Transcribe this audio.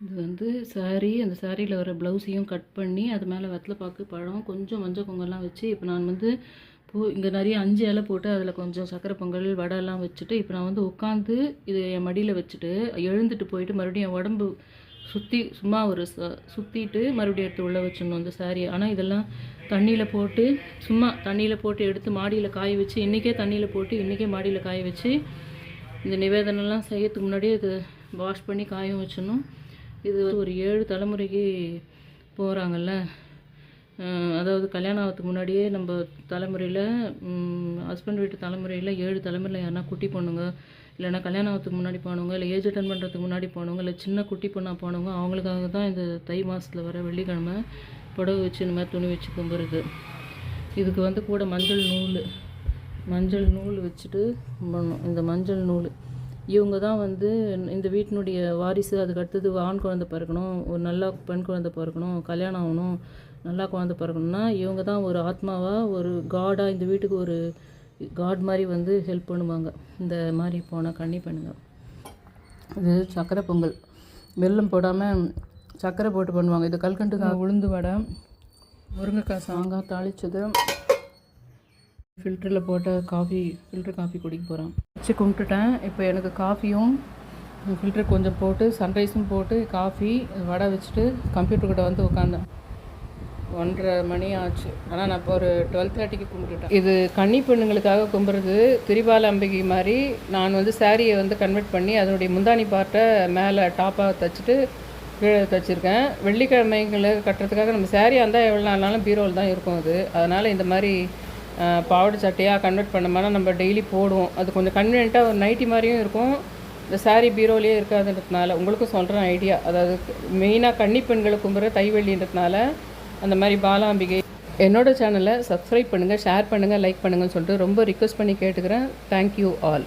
இது வந்து saree அந்த சாரியில் வர ப்ளவுஸையும் கட் பண்ணி அது மேலே வெத்தலைப்பாக்கு பழம் கொஞ்சம் மஞ்சள் பொங்கல்லாம் வச்சு இப்போ நான் வந்து பூ இங்கே நிறைய அஞ்சு இலை போட்டு அதில் கொஞ்சம் சக்கரை பொங்கல் வடைலாம் வச்சுட்டு இப்போ நான் வந்து உட்காந்து இது என் மடியில் வச்சுட்டு எழுந்துட்டு போயிட்டு மறுபடியும் என் உடம்பு சுற்றி சும்மா ஒரு ச சுற்றிட்டு மறுபடியும் எடுத்து உள்ளே வச்சிடணும் அந்த சாரீ ஆனால் இதெல்லாம் தண்ணியில் போட்டு சும்மா தண்ணியில் போட்டு எடுத்து மாடியில் காய வச்சு இன்றைக்கே தண்ணியில் போட்டு இன்றைக்கே மாடியில் காய வச்சு இந்த நிவேதனம்லாம் செய்யறதுக்கு முன்னாடியே இது வாஷ் பண்ணி காய வச்சிடணும். இது வந்து ஒரு ஏழு தலைமுறைக்கு போகிறாங்கல்ல அதாவது கல்யாணம் ஆகிறதுக்கு முன்னாடியே நம்ம தலைமுறையில் ஹஸ்பண்ட் வீட்டு தலைமுறையில் ஏழு தலைமுறையில் யாருன்னா குட்டி பொண்ணுங்க இல்லைன்னா கல்யாணம் ஆகிறதுக்கு முன்னாடி போனவங்க இல்லை ஏஜ் அட்டன் பண்ணுறதுக்கு முன்னாடி போனவங்க இல்லை சின்ன குட்டி பொண்ணாக போனவங்க அவங்களுக்காக தான் இந்த தை மாதத்தில் வர வெள்ளிக்கிழமை புடவை வச்சு இந்த மாதிரி துணி வச்சு கும்புறது. இதுக்கு வந்து கூட மஞ்சள் நூல் மஞ்சள் நூல் வச்சுட்டு பண்ணணும் இந்த மஞ்சள் நூல். இவங்க தான் வந்து இந்த வீட்டினுடைய வாரிசு அதுக்கு அடுத்தது ஆண் குழந்தை பிறக்கணும் ஒரு நல்ல பெண் குழந்தை பிறக்கணும் கல்யாணம் ஆகணும் நல்லா குழந்தை பிறக்கணும்னா இவங்க தான் ஒரு ஆத்மாவாக ஒரு காடாக இந்த வீட்டுக்கு ஒரு காட் மாதிரி வந்து ஹெல்ப் பண்ணுவாங்க. இந்த மாதிரி போனால் கன்னி பண்ணுங்க. இது சக்கரை பொங்கல். வெல்லம் போடாமல் சக்கரை போட்டு பண்ணுவாங்க. இது கல்கண்டு உளுந்து வடை முருங்கைக்காய் சாங்காய் தாளிச்சது. ஃபில்டரில் போட்ட காஃபி ஃபில்டர் காஃபி குடிக்க போகிறேன் வச்சு கும்பிட்டுட்டேன். இப்போ எனக்கு காஃபியும் ஃபில்டர் கொஞ்சம் போட்டு சன்ரைஸும் போட்டு காஃபி வடை வச்சுட்டு கம்ப்யூட்டர் கிட்ட வந்து உட்காந்தேன் ஒன்றரை மணி ஆச்சு. ஆனால் நான் இப்போ ஒரு டுவெல் தேர்ட்டிக்கு கும்பிட்டுட்டேன். இது கன்னி பெண்ணுங்களுக்காக கும்புறது திரிபால அம்பிகை மாதிரி நான் வந்து சாரியை வந்து கன்வெர்ட் பண்ணி அதனுடைய முந்தானி பார்ட்டை மேலே டாப்பாக தைச்சிட்டு கீழே தைச்சிருக்கேன். வெள்ளிக்கிழமைங்களை கட்டுறதுக்காக நம்ம saree இருந்தால் எவ்வளோ நாளாலும் பீரோவில் தான் இருக்கும் அது. அதனால் இந்த மாதிரி பாவாடை சட்டையாக கன்வெர்ட் பண்ணோம்னா நம்ம டெய்லி போடுவோம். அது கொஞ்சம் கன்வீனியண்ட்டாக ஒரு நைட்டி மாதிரியும் இருக்கும். இந்த saree பீரோலேயே இருக்காதுன்றதுனால உங்களுக்கும் சொல்கிறேன் ஐடியா அதாவது மெயினாக கன்னி பெண்களை கும்புற தைவெள்ளின்றதுனால அந்த மாதிரி பாலாம்பிகை. என்னோட சேனலை சப்ஸ்கிரைப் பண்ணுங்கள் ஷேர் பண்ணுங்கள் லைக் பண்ணுங்கன்னு சொல்லிட்டு ரொம்ப ரிக்வெஸ்ட் பண்ணி கேட்டுக்கிறேன். Thank you all